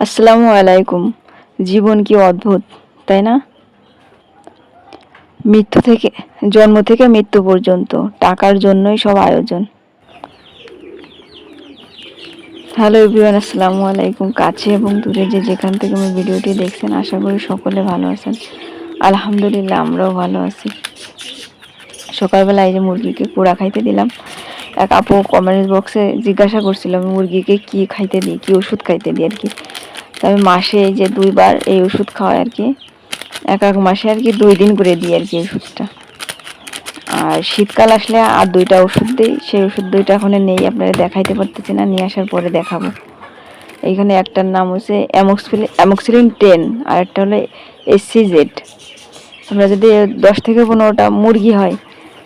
আসসালামু আলাইকুম। জীবন কি অদ্ভুত, তাই না? মৃত্যু থেকে, জন্ম থেকে মৃত্যু পর্যন্ত, টাকার জন্যই সব আয়োজন। হ্যালো এভরিওয়ান আসসালামু আলাইকুম। কাছে এবং দূরে যে যেখান থেকে আমার ভিডিওটি দেখছেন, আশা করি সকলে ভালো আছেন। আলহামদুলিল্লাহ, আমরাও ভালো আছি। সকালবেলা এই যে মুরগিকে কুড়া খাইতে দিলাম। এক আপু কমেন্ট বক্সে জিজ্ঞাসা করছিল, মুরগিকে কি খাইতে দিই? কি ওষুধ খাইতে দিই আর কি? আমি মাসে যে দুইবার এই ওষুধ খাওয়াই আর কি। এক এক মাসে আর কি দুই দিন করে দিই আর কি ওষুধটা। আর শীতকাল আসলে আর দুইটা ওষুধ দিই, সেই ওষুধ দুইটা এখন নেই, আপনারা দেখাইতে পারতেছি না, নিয়ে আসার পরে দেখাবো। এইখানে একটার নাম হচ্ছে অ্যামক্সিলিন অ্যামক্সিলিন টেন, আর একটা হলো এসসিজেড আমরা যদি দশ থেকে পনেরোটা মুরগি হয়,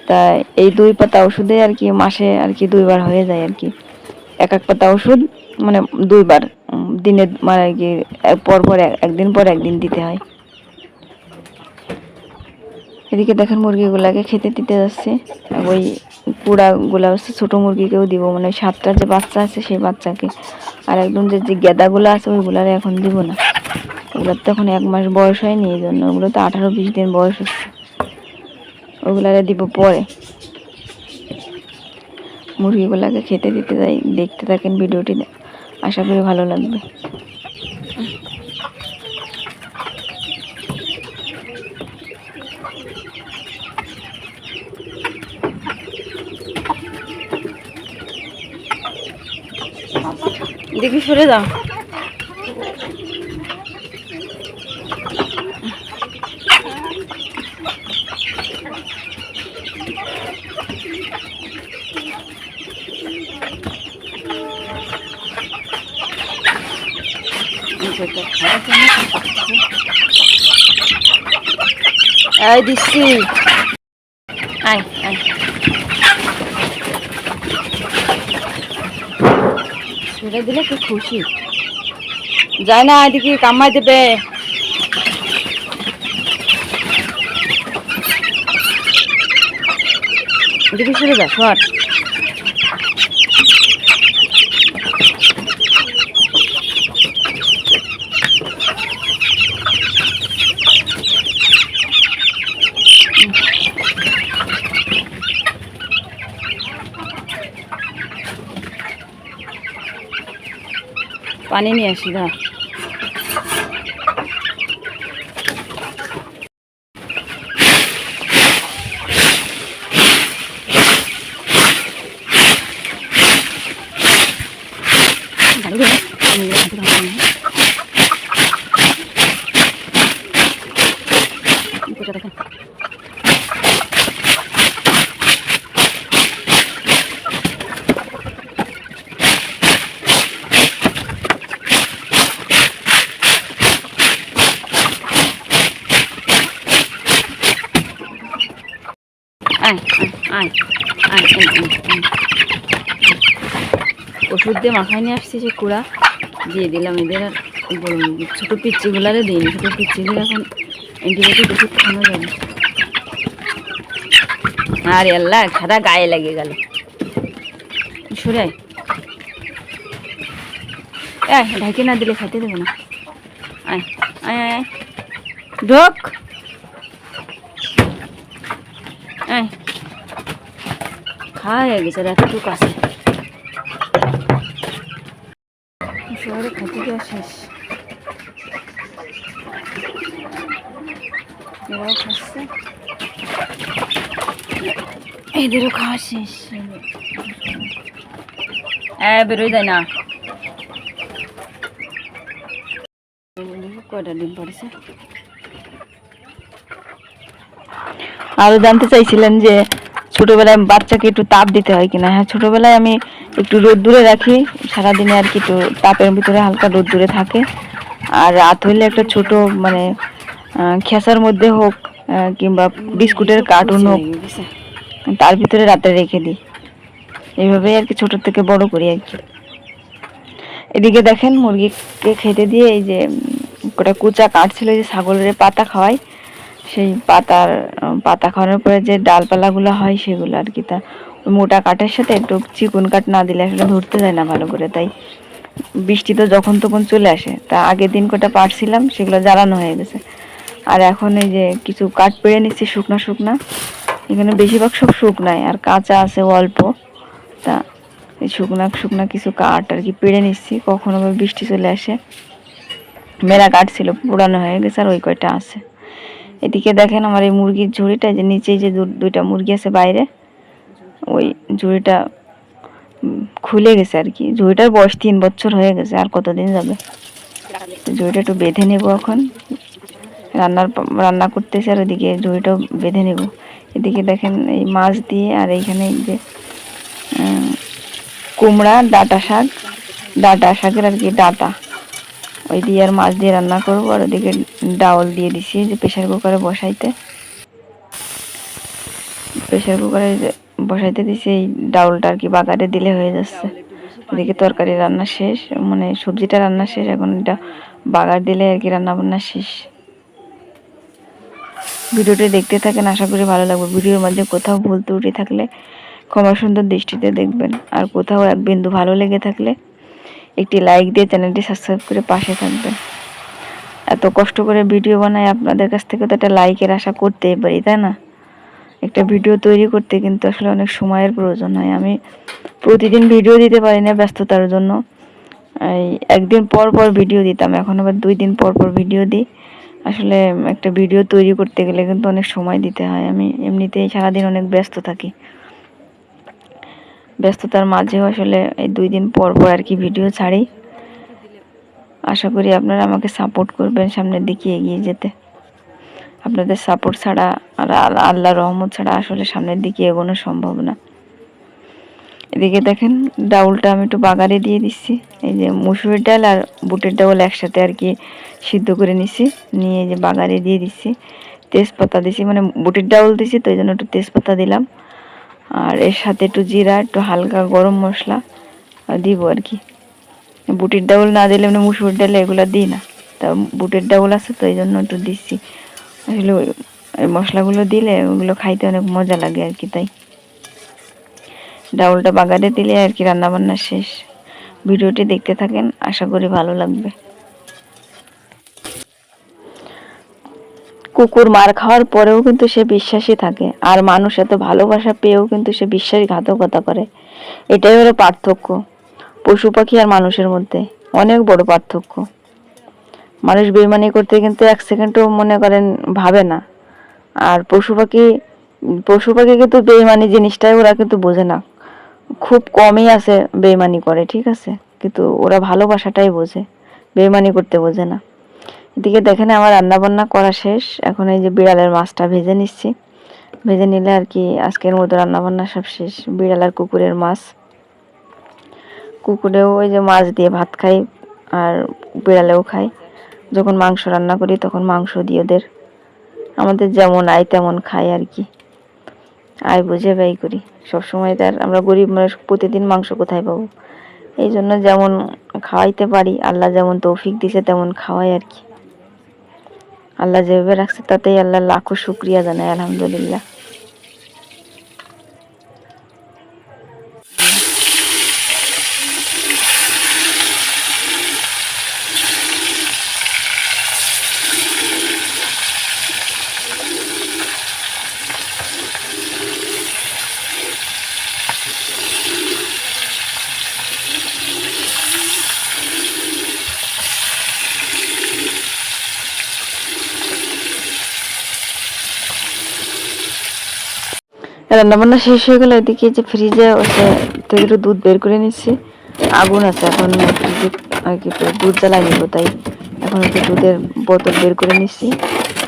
তা এই দুই পাতা ওষুধে আর কি মাসে আর কি দুইবার হয়ে যায় আর কি। এক এক পাতা ওষুধ মানে দুইবার। দিনে মানে কি পর পর এক- একদিন পর একদিন দিতে হয়। এদিকে দেখেন মুরগিগুলাকে খেতে দিতে যাচ্ছে। ওই কুড়াগুলা হচ্ছে ছোটো মুরগিকেও দিব। মানে সাতটার যে বাচ্চা আছে, সেই বাচ্চাকে। আর একদম যে যে গেদাগুলো আছে, ওইগুলারে এখন দিব না। ওগুলোর তো এখন এক মাস বয়স হয়নি এই জন্য ওগুলো তো আঠারো বিশ দিন বয়স হচ্ছে। ওগুলারে দিব পরে। মুরগিগুলাকে খেতে দিতে যাই। দেখতে থাকেন ভিডিওটি। আশা করি ভালো লাগবে। দেখি সরে যাও এই দিচ্ছি। আয় আয়। ছেড়ে দিলে কি খুশি? যায় না এদিকে কামাই দেবে। এদিকে সরে যা, সর। পানি নিয়ে আসি না দেখেন আয়। ওষুধ দিয়ে মাখায় নিয়ে আসছি সে কুড়া। দিয়ে দিলাম এদের আর ছোটো পিচ্ছিগুলারে দিইনি, ছোটো পিচ্ছিদের এখন অ্যান্টিবায়োটিক ওষুধ খাওয়ানো যাবে। আর আল্লাহ, সারা গায়ে লেগে গেল। ঢাকি না দিলে খাইতে দেবো না। আয় আয় আয়। ঢোক আয় খায় গেছে এতটুকু আছে শহরে খাইতে দেওয়া শেষ এরাও খাচ্ছে এদেরও খাওয়া শেষ হ্যাঁ বেরোই যায় না কয়টা ডিম পড়েছে আরও জানতে চাইছিলেন যে ছোটোবেলায় বাচ্চাকে একটু তাপ দিতে হয় কিনা হ্যাঁ ছোটোবেলায় আমি একটু রোদ দূরে রাখি, সারাদিনে আর কি একটু তাপের ভিতরে হালকা রোদ দূরে থাকে। আর রাত হইলে একটা ছোট মানে খেসার মধ্যে হোক কিংবা বিস্কুটের কার্টুন হোক, তার ভিতরে রাতে রেখে দিই। এইভাবেই আর কি ছোট থেকে বড় করি আর কি। এদিকে দেখেন মুরগিকে খেতে দিয়ে এই যে কটা কুচা কাটছিল যে ছাগলের পাতা খাওয়াই সেই পাতার পাতা খাওয়ানোর পরে যে ডালপালাগুলো হয় সেগুলো আর কি। তা মোটা কাঠের সাথে একটু চিকন কাঠ না দিলে আসলে ধরতে যায় না ভালো করে। তাই বৃষ্টি তো যখন তখন চলে আসে। তা আগের দিন কটা পারছিলাম সেগুলো জ্বালানো হয়ে গেছে। আর এখন এই যে কিছু কাঠ পেড়ে নিচ্ছি শুকনা শুকনা, এখানে বেশিরভাগ সব শুকনায় আর কাঁচা আছে অল্প। তা এই শুকনা শুকনা কিছু কাঠ আর কি পেড়ে নিচ্ছি, কখনো বৃষ্টি চলে আসে। মেলা কাঠ ছিল, পুরানো হয়ে গেছে আর ওই কয়টা আছে। এদিকে দেখেন আমার এই মুরগির ঝুড়িটা, যে নিচে যে দুইটা মুরগি আছে বাইরে, ওই ঝুড়িটা খুলে গেছে আর কি। ঝুড়িটার বয়স তিন বছর হয়ে গেছে, আর কতদিন যাবে? ঝুড়িটা একটু বেঁধে নেব এখন। রান্নার রান্না করতেছে আর ওদিকে ঝুড়িটাও বেঁধে নেব। এদিকে দেখেন এই মাছ দিয়ে, আর এইখানে যে কুমড়া, ডাটা শাক, ডাটা শাকের আর কি ডাটা। ওই দিয়ে আর মাছ দিয়ে রান্না করব, আর ওদিকে ডাউল দিয়ে দিছি যে প্রেশার কুকারে বসাইতে। প্রেশার কুকারে বসাইতে দিছি, এই ডাউলটা আর কি বাগারে দিলে হয়ে যাচ্ছে। ওদিকে তরকারি রান্না শেষ মানে সবজিটা রান্না শেষ, এখন এটা বাগার দিলে আর কি রান্না বান্না শেষ। ভিডিওটি দেখতে থাকেন, আশা করি ভালো লাগবে। ভিডিওর মধ্যে কোথাও ভুল ত্রুটি থাকলে ক্ষমা সুন্দর দৃষ্টিতে দেখবেন, আর কোথাও এক বিন্দু ভালো লেগে থাকলে একটি লাইক দিয়ে চ্যানেলটি সাবস্ক্রাইব করে পাশে থাকবেন। এত কষ্ট করে ভিডিও বানাই আপনাদের কাছ থেকে তো একটা লাইকের আশা করতেই পারি, তাই না? একটা ভিডিও তৈরি করতে কিন্তু আসলে অনেক সময়ের প্রয়োজন হয়। আমি প্রতিদিন ভিডিও দিতে পারি না ব্যস্ততার জন্য। এই একদিন পর পর ভিডিও দিতাম, এখন আবার দুই দিন পর পর ভিডিও দিই। আসলে একটা ভিডিও তৈরি করতে গেলে কিন্তু অনেক সময় দিতে হয়। আমি এমনিতেই সারাদিন অনেক ব্যস্ত থাকি। ব্যস্ততার মাঝেও আসলে এই দুই দিন পর পর আর কি ভিডিও ছাড়ি। আশা করি আপনারা আমাকে সাপোর্ট করবেন সামনের দিকে এগিয়ে যেতে। আপনাদের সাপোর্ট ছাড়া আর আল্লাহ রহমত ছাড়া আসলে সামনের দিকে এগোনো সম্ভব না। এদিকে দেখেন, ডাউলটা আমি একটু বাগারে দিয়ে দিচ্ছি। এই যে মুসুরির ডাল আর বুটের ডাউল একসাথে আর কি সিদ্ধ করে নিছি। নিয়ে যে বাগারে দিয়ে দিচ্ছি। তেজপাতা দিছি মানে বুটের ডাউল দিছি, তো এই জন্য একটু তেজপাতা দিলাম। আর এর সাথে একটু জিরা, একটু হালকা গরম মশলা দিব আর কি। বুটের ডাউল না দিলে মানে মুসুর ডাল এগুলো দিই না। তা বুটের ডাউল আছে তো, এই জন্য একটু দিচ্ছি। আসলে মশলাগুলো দিলে ওগুলো খাইতে অনেক মজা লাগে আর কি, তাই। ডাউলটা বাগারে দিলে আর কি রান্নাবান্না শেষ। ভিডিওটি দেখতে থাকেন, আশা করি ভালো লাগবে। কুকুর মার খাওয়ার পরেও কিন্তু সে বিশ্বাসী থাকে। আর মানুষ এত ভালোবাসা পেয়েও কিন্তু সে বিশ্বাসঘাতকতা করে। এটাই হলো পার্থক্য পশু পাখি আর মানুষের মধ্যে। অনেক বড় পার্থক্য। মানুষ বেমানি করতে কিন্তু এক সেকেন্ডও মনে করেন ভাবে না। আর পশু পাখি পশু পাখি কিন্তু বেইমানি জিনিসটাই ওরা কিন্তু বোঝে না। খুব কমই আছে বেইমানি করে, ঠিক আছে? কিন্তু ওরা ভালোবাসাটাই বোঝে। বেইমানি করতে বোঝে না। এদিকে দেখেন আমার রান্না বান্না করা শেষ। এখন এই যে বিড়ালের মাছটা ভেজে নিচ্ছি। ভেজে নিলে আর কি আজকের মতো রান্না বান্না সব শেষ। বিড়াল আর কুকুরের মাছ। কুকুরেও ওই যে মাছ দিয়ে ভাত খাই আর বিড়ালেও খাই। যখন মাংস রান্না করি তখন মাংস দিই ওদের। আমাদের যেমন আয় তেমন খাই আর কি। আয় বুঝে ব্যয় করি। সবসময় তার আমরা গরিব মানুষ, প্রতিদিন মাংস কোথায় পাবো? এই জন্য যেমন খাওয়াইতে পারি, আল্লাহ যেমন তৌফিক দিছে তেমন খাওয়াই আর কি। আল্লাহ যেভাবে রাখছে তাতেই আল্লাহ লাখো শুক্রিয়া জানাই আলহামদুলিল্লাহ। রান্না বান্না শেষ হয়ে গেল এদিকে যে ফ্রিজে থেকে একটু দুধ বের করে নিচ্ছি আগুন আছে, এখন ফ্রিজে আর কি দুধ জ্বালাই নিব, তাই এখন একটু দুধের বোতল বের করে নিচ্ছি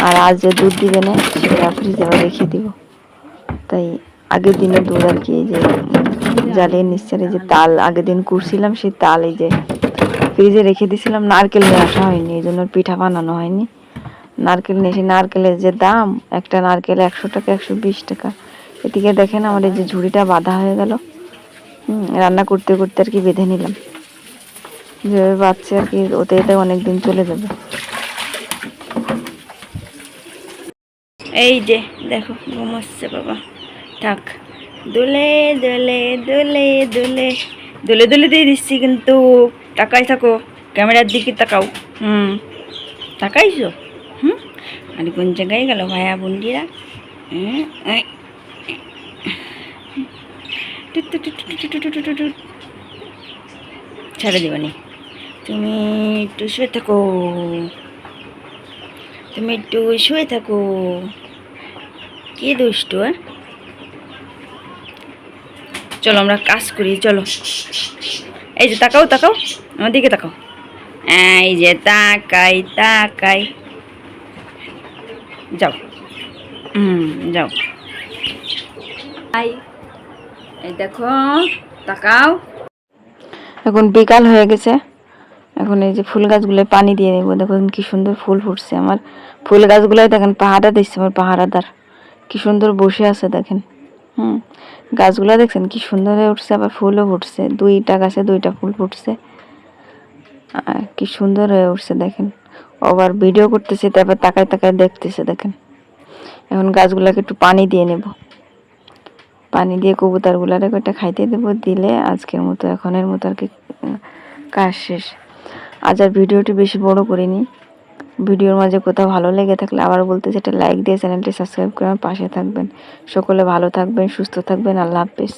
আর আজ যে দুধ দিবে না, সেটা ফ্রিজে আবার রেখে দিব। তাই আগের দিনের দুধ আর কি যে জ্বালিয়ে নিচ্ছে এই যে তাল আগের দিন কুড়ছিলাম, সেই তাল এই যে ফ্রিজে রেখে দিয়েছিলাম, নারকেল নিয়ে আসা হয়নি, এই জন্য পিঠা বানানো হয়নি। নারকেল নিয়ে এসে, নারকেলের যে দাম, একটা নারকেল একশো টাকা, একশো বিশ টাকা। এদিকে দেখেন আমার এই যে ঝুড়িটা বাঁধা হয়ে গেল। রান্না করতে করতে আর কি বেঁধে নিলাম। যেভাবে বাচ্চা আর কি ওতে এতে অনেক দিন চলে যাবে। এই যে দেখো ঘুমাচ্ছে বাবা। থাক। দোলে দোলে দোলে দোলে। দোলে দোলে দিয়ে দিচ্ছি কিন্তু। তাকাই থাকো ক্যামেরার দিকে তাকাও। হুম তাকাইছো? হুম? আর কোন জায়গায় গেল ভাইয়া বন্ডিরা হ্যাঁ, ছেড়ে দেবানি। তুমি একটু শুয়ে থাকো। তুমি একটু শুয়ে থাকো। কি দুষ্টু হ্যাঁ? চলো আমরা কাজ করি, চলো। এই যে তাকাও তাকাও। আমার দিকে তাকাও। এই যে তাকাই তাকাই। যাও। হুম, যাও। দেখো, তাকাও। এখন বিকাল হয়ে গেছে। এখন এই যে ফুল গাছগুলোয় পানি দিয়ে দেবো দেখুন কি সুন্দর ফুল ফুটছে। আমার ফুল গাছগুলোয় দেখেন পাহাড়া দিচ্ছে আমার পাহারাদার। কি সুন্দর বসে আছে দেখেন। হুম, গাছগুলো দেখছেন কি সুন্দর হয়ে উঠছে, আবার ফুলও ফুটছে। দুইটা গাছে দুইটা ফুল ফুটছে। আর কি সুন্দর হয়ে উঠছে দেখেন। আবার ভিডিও করতেছে, তারপর তাকায় তাকায় দেখতেছে দেখেন। এখন গাছগুলোকে একটু পানি দিয়ে নেব। পানি দিয়ে কবুতরগুলারে কয়টা খাইতে দেব, দিলে আজকের মতো, এখনের মতো আর কি কাজ শেষ। আজ আর ভিডিওটি বেশি বড় করিনি। ভিডিওর মাঝে কোথাও ভালো লেগে থাকলে আবার বলতে সেটা লাইক দিয়ে চ্যানেলটি সাবস্ক্রাইব করে আমার পাশে থাকবেন। সকলে ভালো থাকবেন, সুস্থ থাকবেন, আল্লাহ হাফেজ।